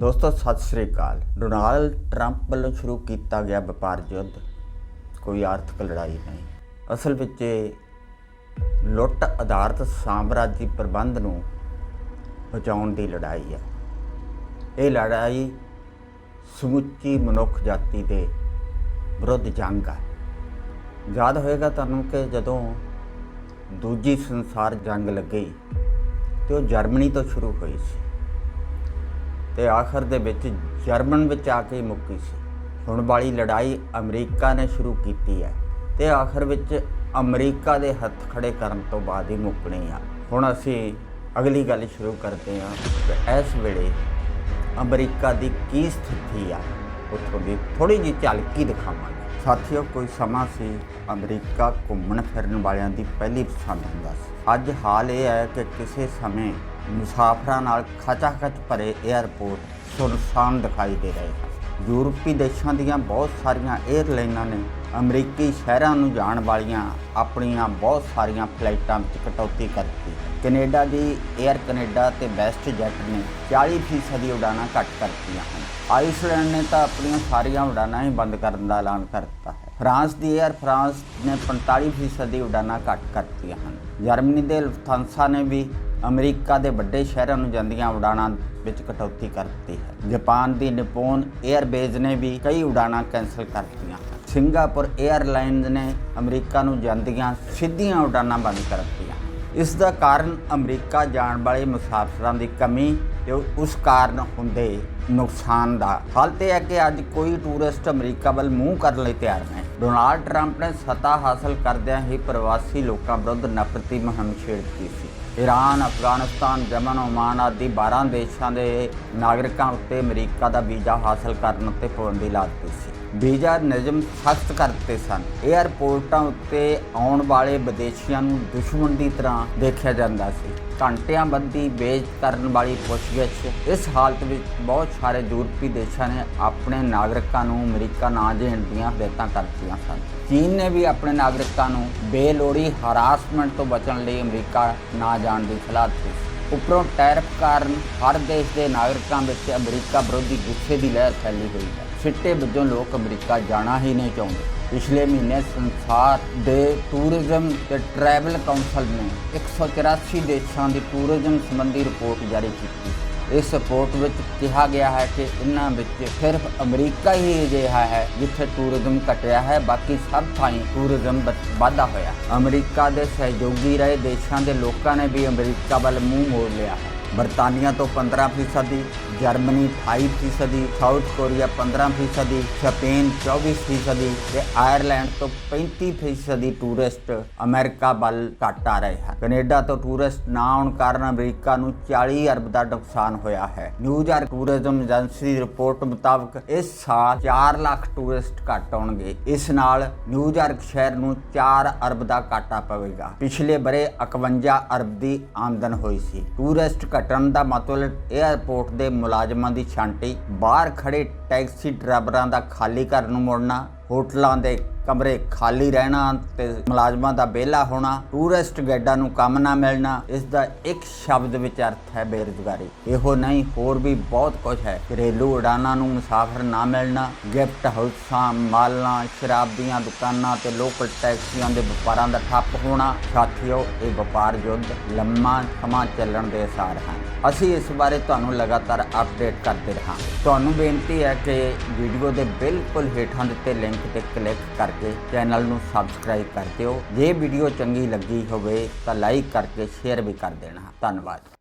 ਦੋਸਤੋ, ਸਤਿ ਸ੍ਰੀ ਅਕਾਲ। Donald Trump ਵੱਲੋਂ ਸ਼ੁਰੂ ਕੀਤਾ ਗਿਆ ਵਪਾਰ ਯੁੱਧ। ਕੋਈ ਆਰਥਿਕ ਲੜਾਈ ਨਹੀਂ। ਅਸਲ ਵਿੱਚ ਇਹ ਲੁੱਟ ਆਧਾਰਿਤ ਸਾਮਰਾਜੀ ਪ੍ਰਬੰਧ ਨੂੰ ਬਚਾਉਣ ਦੀ ਲੜਾਈ ਹੈ। ਇਹ ਲੜਾਈ ਸਮੁੱਚੀ ਮਨੁੱਖ ਜਾਤੀ ਦੇ ਵਿਰੁੱਧ ਜੰਗ ਹੈ। ਯਾਦ ਹੋਏਗਾ ਤੁਹਾਨੂੰ ਕਿ ਜਦੋਂ ਦੂਜੀ ਸੰਸਾਰ ਜੰਗ ਲੱਗੀ ਤੇ ਉਹ ਜਰਮਨੀ ਤੋਂ ਸ਼ੁਰੂ ਹੋਈ ਸੀ। ਤੇ ਆਖਰ ਦੇ ਵਿੱਚ ਜਰਮਨ ਵਿੱਚ ਆ ਕੇ ਮੁੱਕੀ ਸੀ। ਹੁਣ ਵਾਲੀ ਲੜਾਈ ਅਮਰੀਕਾ ਨੇ ਸ਼ੁਰੂ ਕੀਤੀ ਹੈ ਤੇ ਆਖਰ ਵਿੱਚ ਅਮਰੀਕਾ ਦੇ ਹੱਥ ਖੜੇ ਕਰਨ ਤੋਂ ਬਾਅਦ ਹੀ ਮੁੱਕਣੀ ਆ। ਹੁਣ ਅਸੀਂ ਅਗਲੀ ਗੱਲ ਸ਼ੁਰੂ ਕਰਦੇ ਹਾਂ ਕਿ ਇਸ ਵੇਲੇ ਅਮਰੀਕਾ ਦੀ ਕੀ ਸਥਿਤੀ ਆ, ਉੱਥੋਂ ਦੀ ਥੋੜੀ ਜਿਹੀ ਝਲਕੀ ਦਿਖਾਵਾਂਗੇ। ਸਾਥੀਓ, ਕੋਈ ਸਮਾਂ ਸੀ ਅਮਰੀਕਾ ਘੁੰਮਣ ਫਿਰਨ ਵਾਲਿਆਂ ਦੀ ਪਹਿਲੀ ਪਸੰਦ ਹੁੰਦਾ ਸੀ। ਅੱਜ ਹਾਲ ਇਹ ਹੈ ਕਿ ਕਿਸੇ ਸਮੇਂ ਮੁਸਾਫਰਾਂ ਨਾਲ ਖਚਾਖਚ ਭਰੇ 에ਅਰਪੋਰਟ ਸੁਨਸਾਨ ਦਿਖਾਈ ਦੇ ਰਹੇ ਹਨ। ਯੂਰਪੀ ਦੇਸ਼ਾਂ ਦੀਆਂ ਬਹੁਤ ਸਾਰੀਆਂ 에ਅਰਲਾਈਨਾਂ ਨੇ ਅਮਰੀਕੀ ਸ਼ਹਿਰਾਂ ਨੂੰ ਜਾਣ ਵਾਲੀਆਂ ਆਪਣੀਆਂ ਬਹੁਤ ਸਾਰੀਆਂ ਫਲਾਈਟਾਂ ਵਿੱਚ ਕਟੌਤੀ ਕਰਤੀ ਕੈਨੇਡਾ ਦੀ 에ਅਰ ਕੈਨੇਡਾ ਤੇ ਵੈਸਟ ਜੈਟ ਨੇ 40% ਦੀ ਉਡਾਨਾਂ ਘੱਟ ਕਰਤੀਆਂ ਹਨ। ਆਈਸਲੈਂਡ ਨੇ ਤਾਂ ਆਪਣੀਆਂ ਸਾਰੀਆਂ ਉਡਾਨਾਂ ਹੀ ਬੰਦ ਕਰਨ ਦਾ ਐਲਾਨ ਕਰ ਦਿੱਤਾ ਹੈ। ਫਰਾਂਸ ਦੀ 에ਅਰ ਫਰਾਂਸ ਨੇ 45% ਦੀ ਉਡਾਨਾਂ ਘੱਟ ਕਰਤੀਆਂ ਹਨ। ਜਰਮਨੀ ਦੇ ਲਫਥਾਂਸਾ ਨੇ ਵੀ ਅਮਰੀਕਾ ਦੇ ਵੱਡੇ ਸ਼ਹਿਰਾਂ ਨੂੰ ਜਾਂਦੀਆਂ ਉਡਾਣਾਂ ਵਿੱਚ ਕਟੌਤੀ ਕਰ ਦਿੱਤੀ ਹੈ। ਜਾਪਾਨ ਦੀ ਨਿਪੋਨ 에ਅਰਬੇਜ਼ ਨੇ ਵੀ ਕਈ ਉਡਾਣਾਂ ਕੈਂਸਲ ਕਰ ਦਿੱਤੀਆਂ ਸਿੰਗਾਪੁਰ 에ਅਰਲਾਈਨਜ਼ ਨੇ ਅਮਰੀਕਾ ਨੂੰ ਜਾਂਦੀਆਂ ਸਿੱਧੀਆਂ ਉਡਾਣਾਂ ਬੰਦ ਕਰ ਦਿੱਤੀਆਂ ਇਸ ਦਾ ਕਾਰਨ ਅਮਰੀਕਾ ਜਾਣ ਵਾਲੇ ਮੁਸਾਫਰਾਂ ਦੀ ਕਮੀ ਤੇ ਉਸ ਕਾਰਨ ਹੁੰਦੇ ਨੁਕਸਾਨ ਦਾ ਹਾਲਤ ਇਹ ਹੈ ਕਿ ਅੱਜ ਕੋਈ ਟੂਰਿਸਟ ਅਮਰੀਕਾ ਵੱਲ ਮੂੰਹ ਕਰਨ ਲਈ ਤਿਆਰ ਨਹੀਂ। ਡੋਨਾਲਡ ਟਰੰਪ ਨੇ ਸੱਤਾ ਹਾਸਲ ਕਰਦਿਆਂ ਹੀ ਪ੍ਰਵਾਸੀ ਲੋਕਾਂ ਵਿਰੁੱਧ ਨਫ਼ਰਤੀ ਮੁਹਿੰਮ ਛੇੜ ਦਿੱਤੀ ਸੀ। ਈਰਾਨ ਅਫਗਾਨਿਸਤਾਨ ਯਮਨ ਓਮਾਨ ਆਦਿ 12 ਦੇਸ਼ਾਂ ਦੇ ਨਾਗਰਿਕਾਂ ਉੱਤੇ ਅਮਰੀਕਾ ਦਾ ਵੀਜ਼ਾ ਹਾਸਲ ਕਰਨ ਉੱਤੇ ਪਾਬੰਦੀ ਲਾ ਦਿੱਤੀ ਸੀ। ਵੀਜ਼ਾ ਨਿਯਮ ਸਖਤ ਕਰ ਦਿੱਤੇ ਸਨ। 에ਅਰਪੋਰਟਾਂ ਉੱਤੇ ਆਉਣ ਵਾਲੇ ਵਿਦੇਸ਼ੀਆਂ ਨੂੰ ਦੁਸ਼ਮਣ ਦੀ ਤਰ੍ਹਾਂ ਦੇਖਿਆ ਜਾਂਦਾ ਸੀ। ਘੰਟਿਆਂ ਬੰਦੀ ਵੇਚ ਕਰਨ ਵਾਲੀ ਪੁੱਛਗਿੱਛ। ਇਸ ਹਾਲਤ ਵਿੱਚ ਬਹੁਤ ਸਾਰੇ ਯੂਰਪੀ ਦੇਸ਼ਾਂ ਨੇ ਆਪਣੇ ਨਾਗਰਿਕਾਂ ਨੂੰ ਅਮਰੀਕਾ ਨਾ ਦੇਣ ਦੀਆਂ ਹਦਾਇਤਾਂ ਕਰਤੀਆਂ ਸਨ। ਚੀਨ ਨੇ ਵੀ ਆਪਣੇ ਨਾਗਰਿਕਾਂ ਨੂੰ ਬੇਲੋੜੀ ਹਰਾਸਮੈਂਟ ਤੋਂ ਬਚਣ ਲਈ ਅਮਰੀਕਾ ਨਾ ਜਾਣ ਦੀ ਸਲਾਹ ਦਿੱਤੀ ਸੀ। ਉੱਪਰੋਂ ਟੈਰਿਫ ਕਾਰਨ ਹਰ ਦੇਸ਼ ਦੇ ਨਾਗਰਿਕਾਂ ਵਿੱਚ ਅਮਰੀਕਾ ਵਿਰੋਧੀ ਗੁੱਸੇ ਦੀ ਲਹਿਰ ਫੈਲੀ ਹੋਈ ਹੈ। ਸਿੱਟੇ ਵਜੋਂ ਲੋਕ ਅਮਰੀਕਾ ਜਾਣਾ ਹੀ ਨਹੀਂ ਚਾਹੁੰਦੇ। ਪਿਛਲੇ ਮਹੀਨੇ ਸੰਸਾਰ ਦੇ ਟੂਰਿਜ਼ਮ ਤੇ ਟਰੈਵਲ ਕਾਉਂਸਲ ਨੇ 184 ਦੇਸ਼ਾਂ ਦੀ ਟੂਰਿਜ਼ਮ ਸੰਬੰਧੀ ਰਿਪੋਰਟ ਜਾਰੀ ਕੀਤੀ। ਇਸ ਰਿਪੋਰਟ ਵਿੱਚ ਕਿਹਾ ਗਿਆ ਹੈ ਕਿ ਇਹਨਾਂ ਵਿੱਚ ਸਿਰਫ ਅਮਰੀਕਾ ਹੀ ਅਜਿਹਾ ਹੈ ਜਿੱਥੇ ਟੂਰਿਜ਼ਮ ਘਟਿਆ ਹੈ, ਬਾਕੀ ਸਭ ਥਾਈਂ ਟੂਰਿਜ਼ਮ ਵਧ- ਵਾਧਾ ਹੋਇਆ। ਅਮਰੀਕਾ ਦੇ ਸਹਿਯੋਗੀ ਰਹੇ ਦੇਸ਼ਾਂ ਦੇ ਲੋਕਾਂ ਨੇ ਵੀ ਅਮਰੀਕਾ ਵੱਲ ਮੂੰਹ ਮੋੜ ਲਿਆ ਹੈ। ਬਰਤਾਨੀਆ ਤੋਂ 15% ਦੀ ਜਰਮਨੀ 28% ਦੀ ਸਾਊਥ ਕੋਰੀਆ 15% ਦੀ ਸਪੇਨ 24% ਦੀ ਤੇ ਆਇਰਲੈਂਡ ਤੋਂ 35% ਦੀ ਟੂਰਿਸਟ ਅਮਰੀਕਾ ਵੱਲ ਘੱਟ ਆ ਰਹੇ ਹਨ। ਕੈਨੇਡਾ ਤੋਂ ਟੂਰਿਸਟ ਨਾ ਆਉਣ ਕਾਰਨ ਅਮਰੀਕਾ ਨੂੰ 40 ਅਰਬ ਦਾ ਨੁਕਸਾਨ ਹੋਇਆ ਹੈ। ਨਿਊਯਾਰਕ ਟੂਰਿਜ਼ਮ ਏਜੰਸੀ ਦੀ ਰਿਪੋਰਟ ਮੁਤਾਬਕ ਇਸ ਸਾਲ 4 ਲੱਖ ਟੂਰਿਸਟ ਘੱਟ ਆਉਣਗੇ। ਇਸ ਨਾਲ ਨਿਊਯਾਰਕ ਸ਼ਹਿਰ ਨੂੰ 4 ਅਰਬ ਦਾ ਘਾਟਾ ਪਵੇਗਾ। ਪਿਛਲੇ ਬਰੇ 51 ਅਰਬ ਦੀ ਆਮਦਨ ਹੋਈ ਸੀ। ਟੂਰਿਸਟ ਘਟਣ ਦਾ ਮਤਲਬ ਏਅਰਪੋਰਟ ਦੇ ਮੁਲਾਜ਼ਮਾਂ ਦੀ ਛਾਂਟੀ, ਬਾਹਰ ਖੜੇ ਟੈਕਸੀ ਡਰਾਈਵਰਾਂ ਦਾ ਖਾਲੀ ਘਰ ਨੂੰ ਮੁੜਨਾ ਹੋਟਲਾਂ ਦੇ ਕਮਰੇ ਖਾਲੀ ਰਹਿਣਾ ਤੇ ਮੁਲਾਜ਼ਮਾਂ ਦਾ ਵਿਹਲਾ ਹੋਣਾ, ਟੂਰਿਸਟ ਗਾਈਡਾਂ ਨੂੰ ਕੰਮ ਨਾ ਮਿਲਣਾ ਇਸ ਦਾ ਇੱਕ ਸ਼ਬਦ ਵਿੱਚ ਅਰਥ ਹੈ ਬੇਰੁਜ਼ਗਾਰੀ। ਇਹੋ ਨਹੀਂ, ਹੋਰ ਵੀ ਬਹੁਤ ਕੁਝ ਹੈ। ਘਰੇਲੂ ਉਡਾਨਾਂ ਨੂੰ ਮੁਸਾਫਰ ਨਾ ਮਿਲਣਾ, ਗਿਫਟ ਹਾਊਸਾਂ, ਮਾਲਾਂ, ਸ਼ਰਾਬ ਦੀਆਂ ਦੁਕਾਨਾਂ ਤੇ ਲੋਕਲ ਟੈਕਸੀਆਂ ਦੇ ਵਪਾਰਾਂ ਦਾ ਠੱਪ ਹੋਣਾ। ਸਾਥੀਓ, ਇਹ ਵਪਾਰ ਯੁੱਧ ਲੰਮਾ ਸਮਾਂ ਚੱਲਣ ਦੇ ਅਸਾਰ ਹਨ। ਅਸੀਂ ਇਸ ਬਾਰੇ ਤੁਹਾਨੂੰ ਲਗਾਤਾਰ ਅਪਡੇਟ ਕਰਦੇ ਰਹਾਂਗੇ। ਤੁਹਾਨੂੰ ਬੇਨਤੀ ਹੈ ਕਿ ਵੀਡੀਓ ਦੇ ਬਿਲਕੁਲ ਹੇਠਾਂ ਦਿੱਤੇ ਲਿੰਕ ਤੇ ਕਲਿੱਕ ਕਰਕੇ ਚੈਨਲ ਨੂੰ ਸਬਸਕ੍ਰਾਈਬ ਕਰ ਦਿਓ। ਜੇ ਵੀਡੀਓ ਚੰਗੀ ਲੱਗੀ ਹੋਵੇ ਤਾਂ ਲਾਈਕ ਕਰਕੇ ਸ਼ੇਅਰ ਵੀ ਕਰ ਦੇਣਾ। ਧੰਨਵਾਦ।